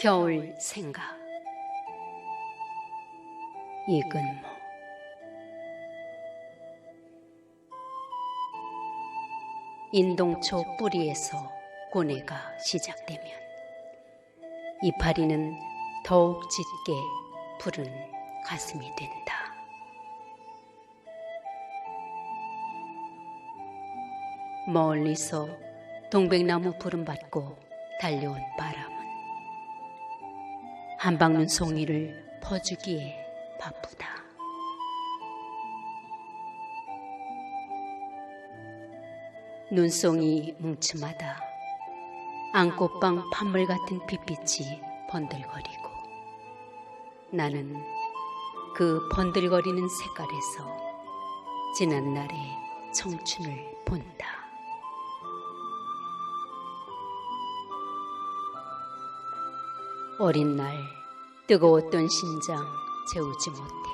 겨울 생각. 이근모 인동초 뿌리에서 고뇌가 시작되면 이파리는 더욱 짙게 푸른 가슴이 된다. 멀리서 동백나무 푸른 받고 달려온 바람은 한방눈 송이를 퍼주기에 바쁘다. 눈송이 뭉침하다. 안꽃방 판물 같은 빛빛이 번들거리고 나는 그 번들거리는 색깔에서 지난 날의 청춘을 본다. 어린 날 뜨거웠던 심장 재우지 못해.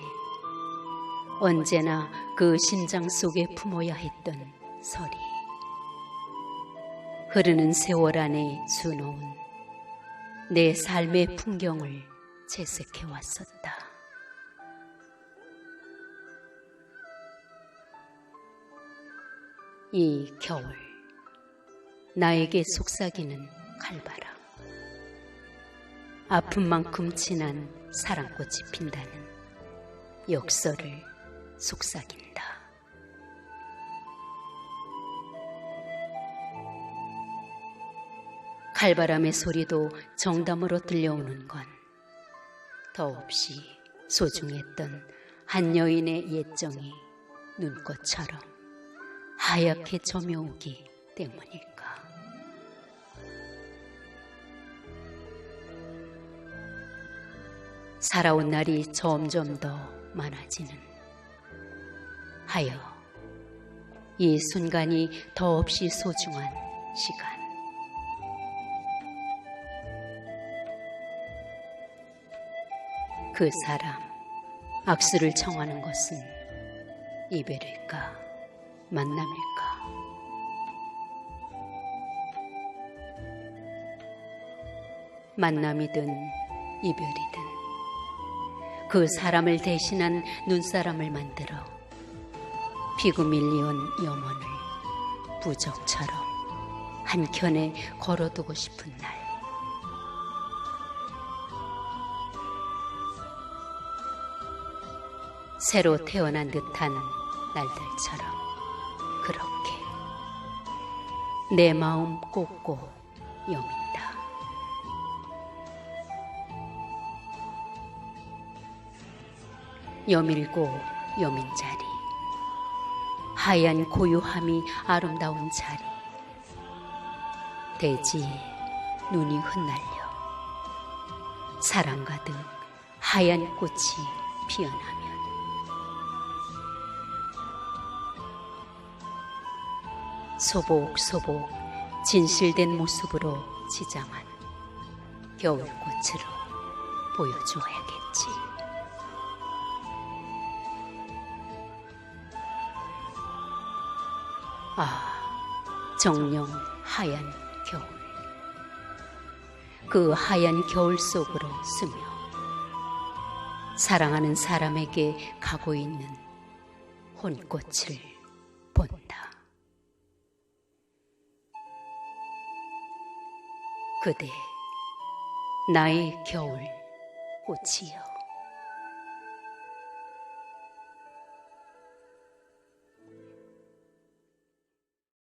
언제나 그 심장 속에 품어야 했던 설이. 흐르는 세월 안에 수놓은 내 삶의 풍경을 채색해 왔었다. 이 겨울 나에게 속삭이는 칼바람 아픈 만큼 진한 사랑꽃이 핀다는 역설을 속삭인다. 칼바람의 소리도 정담으로 들려오는 건 더없이 소중했던 한 여인의 예정이 눈꽃처럼 하얗게 점여오기 때문일까. 살아온 날이 점점 더 많아지는 하여 이 순간이 더없이 소중한 시간. 그 사람 악수를 청하는 것은 이별일까 만남일까 만남이든 이별이든 그 사람을 대신한 눈사람을 만들어 피고 밀리온 염원을 부적처럼 한켠에 걸어두고 싶은 날. 새로 태어난 듯한 날들처럼 그렇게 내 마음 꽂고 여민 여밀고 여민 자리. 하얀 고요함이 아름다운 자리. 대지에 눈이 흩날려 사랑 가득 하얀 꽃이 피어나면. 소복소복 진실된 모습으로 지장한 겨울꽃으로 보여주어야겠지. 아, 정령 하얀 겨울. 그 하얀 겨울 속으로 스며 사랑하는 사람에게 가고 있는 혼꽃을 본다. 그대, 나의 겨울 꽃이여.